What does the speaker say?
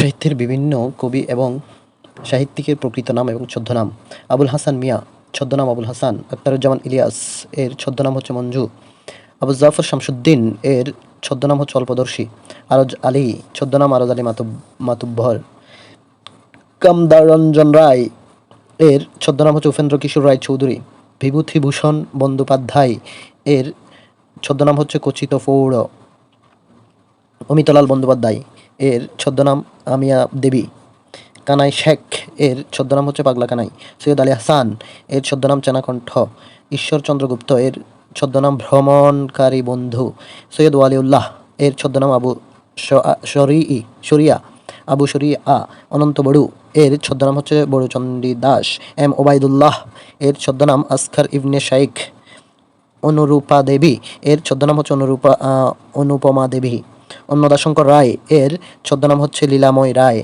সাহিত্যের বিভিন্ন কবি এবং সাহিত্যিকের প্রকৃত নাম এবং ছদ্মনাম। আবুল হাসান মিয়া, ছদ্মনাম আবুল হাসান। আখতারুজ্জামান ইলিয়াস, এর ছদ্মনাম হচ্ছে মঞ্জু। আবু জাফর শামসুদ্দিন, এর ছদ্মনাম হচ্ছে অল্পদর্শী। আরজ আলী, ছদ্মনাম আরজ আলী মাতুব, মাতুব্বর। কামদারঞ্জন রায়, এর ছদ্মনাম হচ্ছে উপেন্দ্র কিশোর রায় চৌধুরী। বিভূতিভূষণ বন্দ্যোপাধ্যায়, এর ছদ্মনাম হচ্ছে কচিত ফৌড় অমিতলাল বন্দ্যোপাধ্যায়। এর ছদ্মনাম আমিয়া দেবী। কানাই শেখ এর ছদ্মনাম হচ্ছে পাগলা কানাই। সৈয়দ আলী হাসান এর ছদ্মনাম চেনাকণ্ঠ। ঈশ্বরচন্দ্র গুপ্ত এর ছদ্মনাম ভ্রমণকারী বন্ধু। সৈয়দ ওয়ালিউল্লাহ এর ছদ্মনাম আবু শরিই শরিয়া, আবু শরিয়া, অনন্ত বড়ু এর ছদ্মনাম হচ্ছে বড়ুচণ্ডী দাস। এম ওবায়দুল্লাহ এর ছদ্মনাম আসখার ইবনে শাইখ। অনুরূপা দেবী এর ছদ্মনাম হচ্ছে অনুরূপা অনুপমা দেবী। অন্নদাশঙ্কর রায় এর ছদ্মনাম হচ্ছে লীলাময় রায়।